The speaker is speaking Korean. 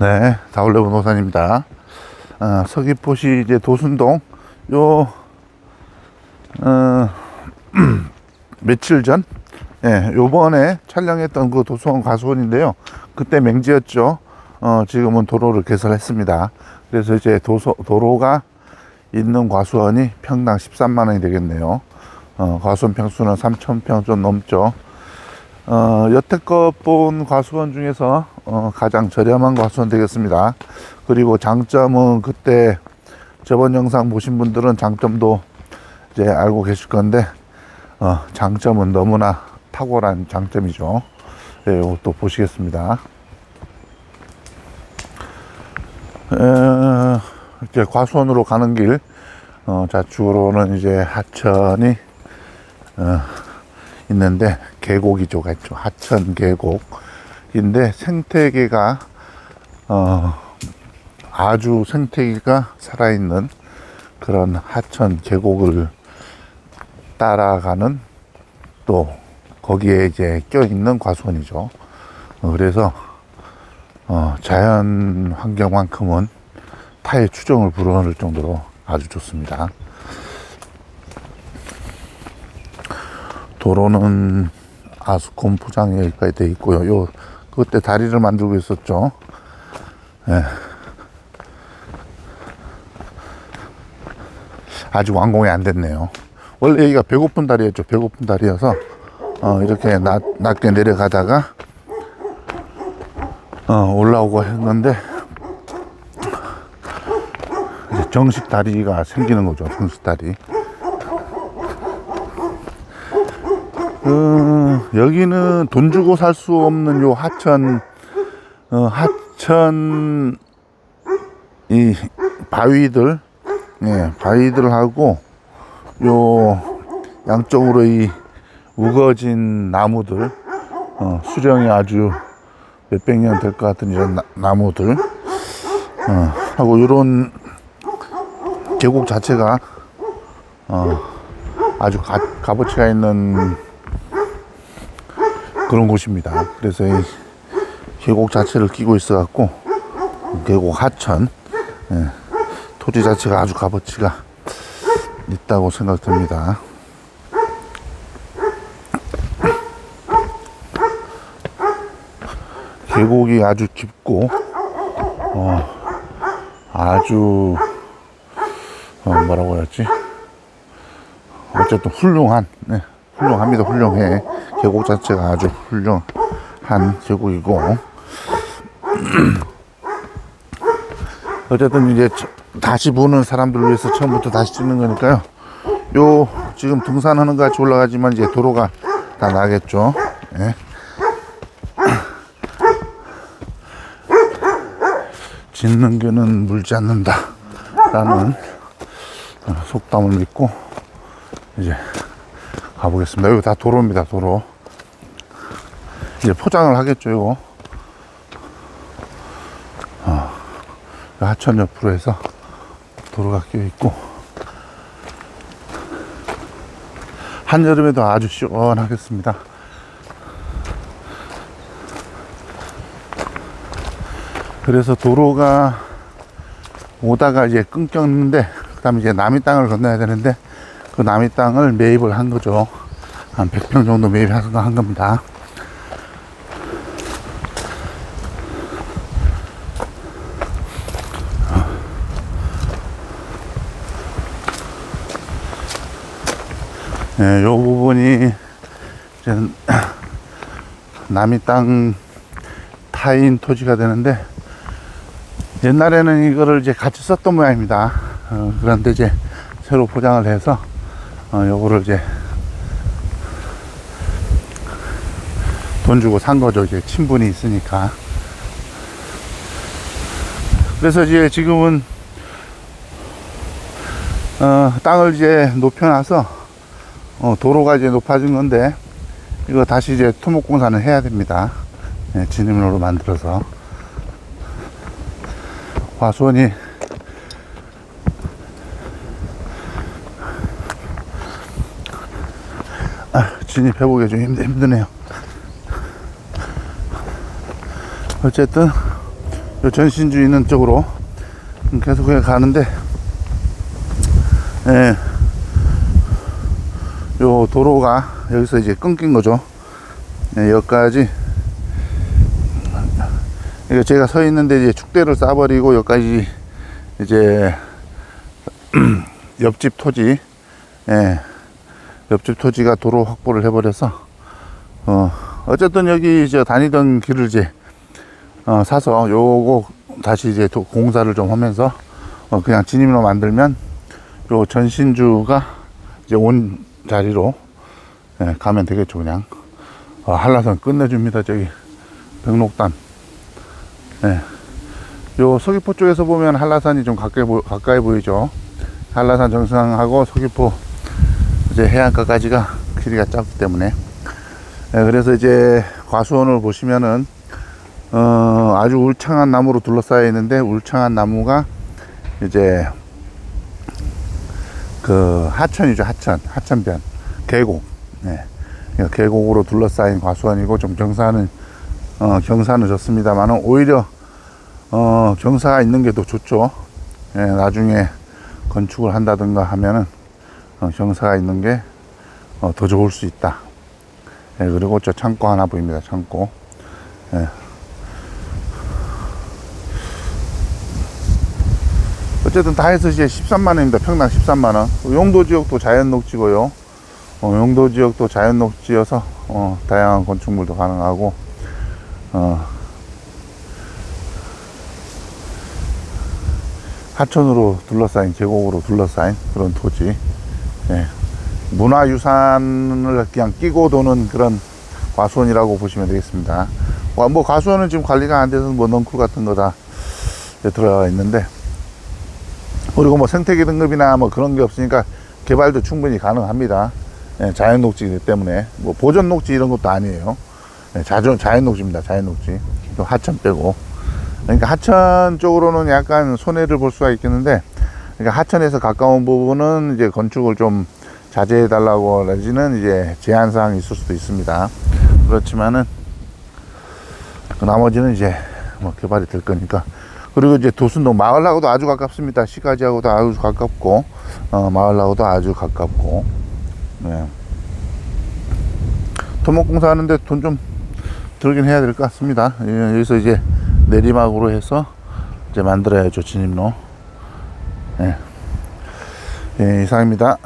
네, 다울레브 노산입니다. 어, 서귀포시 이제 도순동 요 어, 며칠 전, 예, 요번에 촬영했던 그 도서원 가수원인데요. 그때 맹지였죠. 어, 지금은 도로를 개설했습니다. 그래서 이제 도서, 도로가 있는 과수원이 평당 13만 원이 되겠네요. 어, 과수원 평수는 3,000평 좀 넘죠. 어, 여태껏 본 과수원 중에서 어, 가장 저렴한 과수원 되겠습니다. 그리고 장점은 그때 저번 영상 보신 분들은 장점도 이제 알고 계실 건데 어, 장점은 너무나 탁월한 장점이죠. 네, 이것도 보시겠습니다. 에, 이제 과수원으로 가는 길, 어, 좌측으로는 이제 하천이 어, 있는데 계곡이죠가 있죠. 하천 계곡 인데 생태계가 어, 아주 생태계가 살아있는 그런 하천 계곡을 따라가는 또 거기에 이제 껴있는 과수원이죠. 어, 그래서 어, 자연 환경만큼은 타의 추정을 불허할 정도로 아주 좋습니다. 도로는 아스콘 포장에 여기까지 돼 있고요. 요 그때 다리를 만들고 있었죠. 예. 아직 완공이 안 됐네요. 원래 여기가 배고픈 다리였죠. 배고픈 다리여서 어, 이렇게 낮, 낮게 내려가다가 어, 올라오고 했는데 정식 다리가 생기는 거죠. 정식 다리. 여기는 돈 주고 살 수 없는 요 하천, 어, 하천, 이 바위들, 예, 바위들하고 요 양쪽으로 이 우거진 나무들, 어, 수령이 아주 몇백 년 될 것 같은 이런 나, 나무들, 어, 하고 요런 계곡 자체가, 어, 아주 가, 값어치가 있는 그런 곳입니다. 그래서 이 계곡 자체를 끼고 있어 갖고 계곡 하천 예, 토지 자체가 아주 값어치가 있다고 생각됩니다. 계곡이 아주 깊고 어, 아주 어, 뭐라고 해야지 어쨌든 훌륭한 네, 훌륭합니다 훌륭해 계곡 자체가 아주 훌륭한 계곡이고 어쨌든 이제 저- 다시 보는 사람들을 위해서 처음부터 다시 찍는 거니까요 요 지금 등산하는 것 같이 올라가지만 이제 도로가 다 나겠죠 예. 짓는 개는 물지 않는다 라는 어, 속담을 믿고 이제 가보겠습니다. 여기 다 도로입니다, 도로. 이제 포장을 하겠죠, 이거. 어, 하천 옆으로 해서 도로가 끼어 있고. 한여름에도 아주 시원하겠습니다. 그래서 도로가 오다가 이제 끊겼는데, 그 다음에 이제 남이 땅을 건너야 되는데, 그 남이 땅을 매입을 한 거죠. 한 100평 정도 매입한 거한 겁니다. 예, 요 부분이 남이 땅 타인 토지가 되는데 옛날에는 이거를 이제 같이 썼던 모양입니다. 어, 그런데 이제 새로 포장을 해서 어, 요거를 이제 돈 주고 산 거죠. 이제 친분이 있으니까. 그래서 이제 지금은 어, 땅을 이제 높여놔서 어, 도로가 이제 높아진 건데 이거 다시 이제 토목 공사는 해야 됩니다. 예, 진입로로 만들어서 과수원이 진입해보기 좀 힘드, 힘드네요. 어쨌든 요 전신주 있는 쪽으로 계속 그냥 가는데, 예, 요 도로가 여기서 이제 끊긴 거죠. 예, 여기까지. 이거 제가 서 있는데 이제 축대를 싸버리고 여기까지 이제 옆집 토지, 예, 옆집 토지가 도로 확보를 해버려서 어 어쨌든 여기 이제 다니던 길을 이제 어, 사서 요거 다시 이제 도- 공사를 좀 하면서 어, 그냥 진입로 만들면 요 전신주가 이제 온 자리로 예, 가면 되겠죠 그냥. 어, 한라산 끝내줍니다 저기. 백록단. 예. 요 서귀포 쪽에서 보면 한라산이 좀 가까이, 보, 가까이 보이죠? 한라산 정상하고 서귀포 이제 해안가까지가 길이가 짧기 때문에. 예, 그래서 이제 과수원을 보시면은 어, 아주 울창한 나무로 둘러싸여 있는데 울창한 나무가 이제 그 하천이죠 하천. 하천변. 계곡. 네. 그러니까 계곡으로 둘러싸인 과수원이고 좀 경사는 어, 경사는 좋습니다만은 오히려 어, 경사가 있는 게 더 좋죠. 예, 나중에 건축을 한다든가 하면은 어, 경사가 있는 게 어, 더 좋을 수 있다. 예, 그리고 저 창고 하나 보입니다 창고. 예. 어쨌든 다 해서 이제 13만원입니다. 평당 13만원. 용도 지역도 자연 녹지고요. 어, 용도 지역도 자연 녹지여서, 어, 다양한 건축물도 가능하고, 어, 하천으로 둘러싸인, 계곡으로 둘러싸인 그런 토지. 예. 문화유산을 그냥 끼고 도는 그런 과수원이라고 보시면 되겠습니다. 와, 뭐, 과수원은 지금 관리가 안 돼서 뭐, 넝쿨 같은 거다 들어가 있는데, 그리고 뭐 생태계 등급이나 뭐 그런 게 없으니까 개발도 충분히 가능합니다. 예, 자연 녹지이기 때문에 뭐 보존 녹지 이런 것도 아니에요. 예, 자연 자연 녹지입니다. 자연 녹지. 또 하천 빼고. 그러니까 하천 쪽으로는 약간 손해를 볼 수가 있겠는데, 그러니까 하천에서 가까운 부분은 이제 건축을 좀 자제해 달라고 내지는 이제 제한 사항이 있을 수도 있습니다. 그렇지만은 그 나머지는 이제 뭐 개발이 될 거니까 그리고 이제 도순동 마을하고도 아주 가깝습니다. 시가지하고도 아주 가깝고 어, 마을하고도 아주 가깝고 네. 토목공사 하는데 돈 좀 들긴 해야 될 것 같습니다. 예, 여기서 이제 내리막으로 해서 이제 만들어야죠 진입로. 예. 예, 이상입니다.